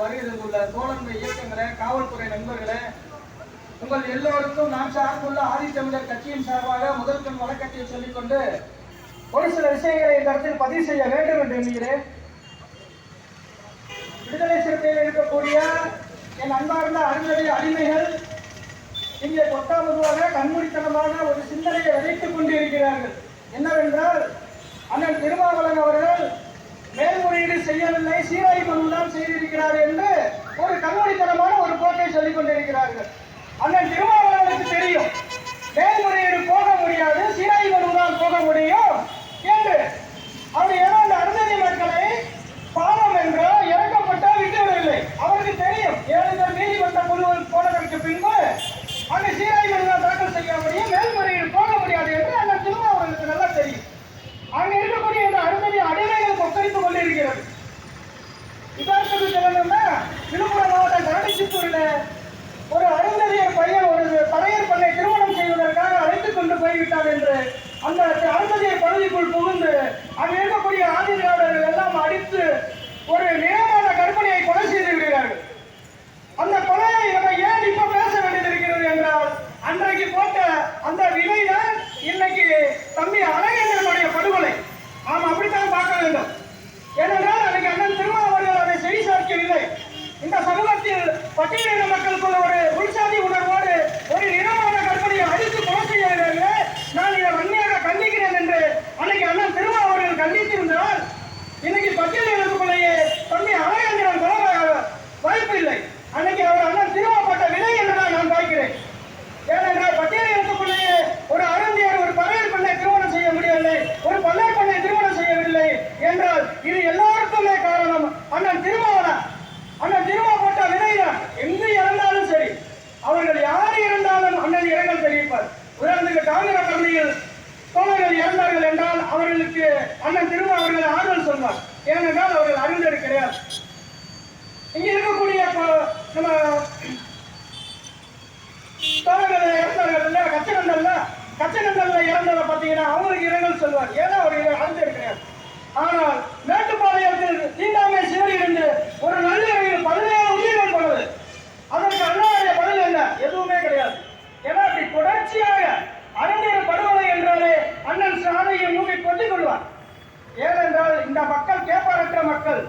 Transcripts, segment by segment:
வருகை தந்துள்ள தோழமை இயக்கங்களே காவல்துறை நண்பர்களே உங்கள் எல்லோருக்கும் நான் சார்ந்துள்ள ஆதித்தமிழர் கட்சியின் சார்பாக முதல் வணக்கத்தை சொல்லிக்கொண்டு ஒரு சில விஷயங்களை இந்த இடத்தில் பதிவு செய்ய வேண்டும் என்று எண்ணுகிறேன். விடுதலை சிறுத்தையில் இருக்கக்கூடிய என் அன்பார்ந்த அருந்ததி அடிமைகள் இங்கே பொத்தாமதுவாக கண்மூடித்தனமான ஒரு சிந்தனையை விதைத்துக் கொண்டிருக்கிறார்கள். என்னவென்றால் அண்ணன் திருமாவளவன் அவர்கள் செய்யவில்லை. சீராய்வு மனு செய்திருக்கிறார் என்று ஒரு கண்மூடித்தனமான ஒரு போக்கை சொல்லிக் கொண்டிருக்கிறார்கள். அண்ணன் திருமாவளவனுக்கு தெரியும். ஒரு நியமான கற்பனையை கொலை செய்து விடுகிறார்கள். அந்த கொலையை நம்ம ஏன் இப்ப பேச வேண்டியது இருக்கிறது என்றால் அன்றைக்கு போட்ட அந்த விலைதான் இன்னைக்கு தம்பி அழகேந்திரனுடைய படுகொலை. நாம் அப்படித்தான் பார்க்க வேண்டும். ஏனென்றால் அன்னைக்கு அண்ணன் திருமாவர்கள் அதை செவி சார்க்கவில்லை. இந்த சமூகத்தில் பட்டியலின மக்களுக்குள்ள ஒரு உள்சாதி உணர்வோடு ஒரு நிறமான கற்பனையை அடித்து கொலை செய்கிறார்களே நான் இதை வன்மையாக கண்டிக்கிறேன் என்று அன்னைக்கு அண்ணன் திருமாவர்கள் கண்டித்திருந்தால் இன்னைக்கு பட்டியலினத்துக்குள்ளேயே தம்பி அழகேந்திரன் கொலை வாய்ப்பு இல்லை அன்னைக்கு அவர் அண்ணன் திருமாப்பட்ட விலை என்றுதான் நான் பார்க்கிறேன் ஏனென்றால் பட்டியலினத்துக்குள்ளேயே ஒரு அருந்தியர் ஒரு பறையர் பெண்ணை திருமணம் செய்ய முடியவில்லை ஒரு பல்லர் பெண்ணை திருமணம் செய்யவில்லை என்றால் இது எல்லாருக்குமே காரணம் அண்ணன் திருமாவளவன் அண்ணன் திருமா போட்ட விதைதான் எங்கு இறந்தாலும் சரி அவர்கள் யார் இறந்தாலும் அண்ணன் இரங்கல் தெரிவிப்பார் உதாரணத்துக்கு தாமிர பரணியில் தோழர்கள் இறந்தார்கள் என்றால் அவர்களுக்கு அண்ணன் திரும்ப அவர்கள் ஆறுதல் சொன்னார் ஏனென்றால் அவர்கள் அறிந்தது கிடையாது. இங்க இருக்கக்கூடிய நம்ம தோழர்கள் இறந்தார்கள் கச்சனந்தல்ல கச்சனந்தல்ல இறந்ததை பார்த்தீங்கன்னா அவங்களுக்கு இரங்கல் சொல்வார். ஏன்னா அவர் அறிந்தது கிடையாது. ஆனால் ஏனென்றால் இந்த மக்கள் கேட்பாரற்ற மக்கள்.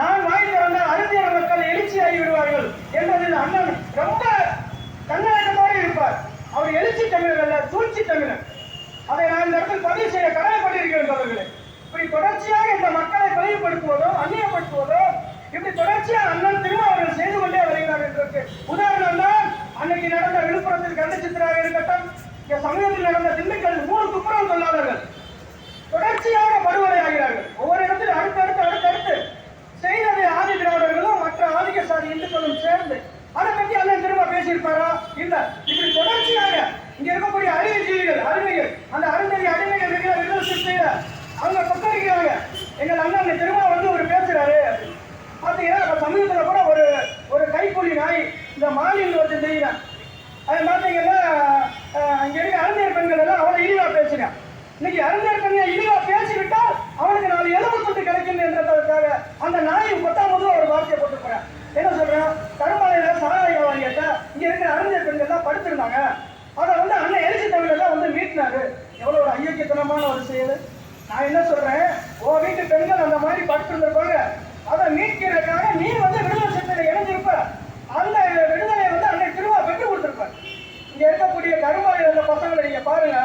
நான் வாங்கி வந்தால் அறுதியான மக்கள் எழுச்சி ஆகிவிடுவார்கள் என்பதில் அண்ணன் ரொம்ப கண்ணாட்டத்தோடு இருப்பார். அவர் எழுச்சி தமிழர் அல்ல சூழ்ச்சி தமிழர். அதை நான் இந்த இடத்தில் பதிவு செய்ய கடமைப்பட்டிருக்கிறேன் அவர்களே இப்படி தொடர்ச்சியாக இந்த மக்களை பதிவுபடுத்துவதோ அந்நியப்படுத்துவதோ இப்படி தொடர்ச்சியாக அண்ணன் அவர்கள் செய்து கொண்டே வருகிறார் என்பதற்கு உதாரணம் தான் அன்னைக்கு நடந்த விழுப்புரத்தில் கண்டச்சித்திராக இருக்கட்டும் இங்கே சமீபத்தில் நடந்த திண்டுக்கல் மூணு துப்புரவு தொழிலாளர்கள் தொடர்ச்சியாக படுகொலை ஆகிறார்கள் ஒவ்வொரு இடத்திலும் அடுத்தடுத்து அடுத்தடுத்து செய்ததை ஆதி திராவிடர்களும் மற்ற ஆதிக்க சாதி இந்துக்களும் சேர்ந்து அதை பத்தி அண்ணன் திரும்ப பேசியிருப்பாரா? இல்ல. இப்படி தொடர்ச்சியாக இங்க இருக்கக்கூடிய அறிவுஜீவிகள் அருமைகள் அந்த அருந்ததி அருமைகள் இருக்கிற விடுதலை சிறுத்தையில அவங்க கொத்தரிக்கிறாங்க எங்கள் அண்ணன் திரும்ப வந்து ஒரு பேசுறாரு. பாத்தீங்கன்னா இப்ப சமீபத்துல கூட ஒரு ஒரு கைக்கூலி நாய் இந்த மாலியில் ஒருத்தர் செய்கிறேன் அது பார்த்தீங்கன்னா இங்க இருக்க அறிஞர் பெண்கள் எல்லாம் அவ்வளவு இழிவா பேசுறான் இன்னைக்கு அறிஞர் பெண்கள் இழிவா இருக்கிற எல்லாம் படுத்திருந்தாங்க. அதை வந்து அண்ணன் எழுச்சி தமிழர் தான் வந்து மீட்டினாரு. எவ்வளோ ஒரு ஐயக்கியத்தனமான ஒரு செயல். நான் என்ன சொல்றேன்? ஓ வீட்டு பெண்கள் அந்த மாதிரி படுத்திருந்திருப்பாங்க. அதை மீட்கிறதுக்காக நீ வந்து விடுதலை சட்டத்தில் இணைஞ்சிருப்ப. அந்த விடுதலையை வந்து அன்னைக்கு திருவா பெற்று கொடுத்துருப்ப இங்க இருக்கக்கூடிய கருமாரி அந்த பசங்களை நீங்க பாருங்க.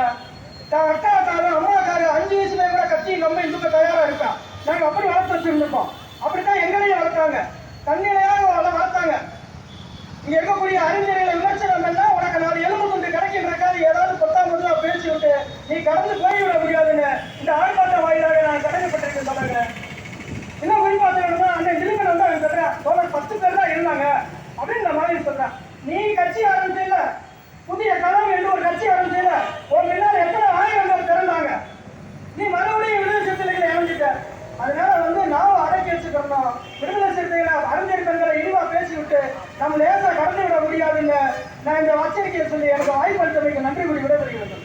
தான் அக்கா தாலும் அம்மாக்காரு அஞ்சு வயசுல கூட கட்சியும் நம்ம இந்துக்க தயாரா இருக்கான் நாங்க அப்படி வளர்த்து வச்சிருந்திருப்போம் அப்படித்தான் எங்களையும் வளர்த்தாங்க. தண்ணி அறிஞர் பெண்களை இழிவாக பேசிவிட்டு நம்ம லேசாக கடந்து விட முடியாதுங்க. நான் இந்த எச்சரிக்கையை சொல்லி எனக்கு வாய்ப்பு அளித்தமைக்கு நன்றி கூறி விடைபெறுகிறேன்.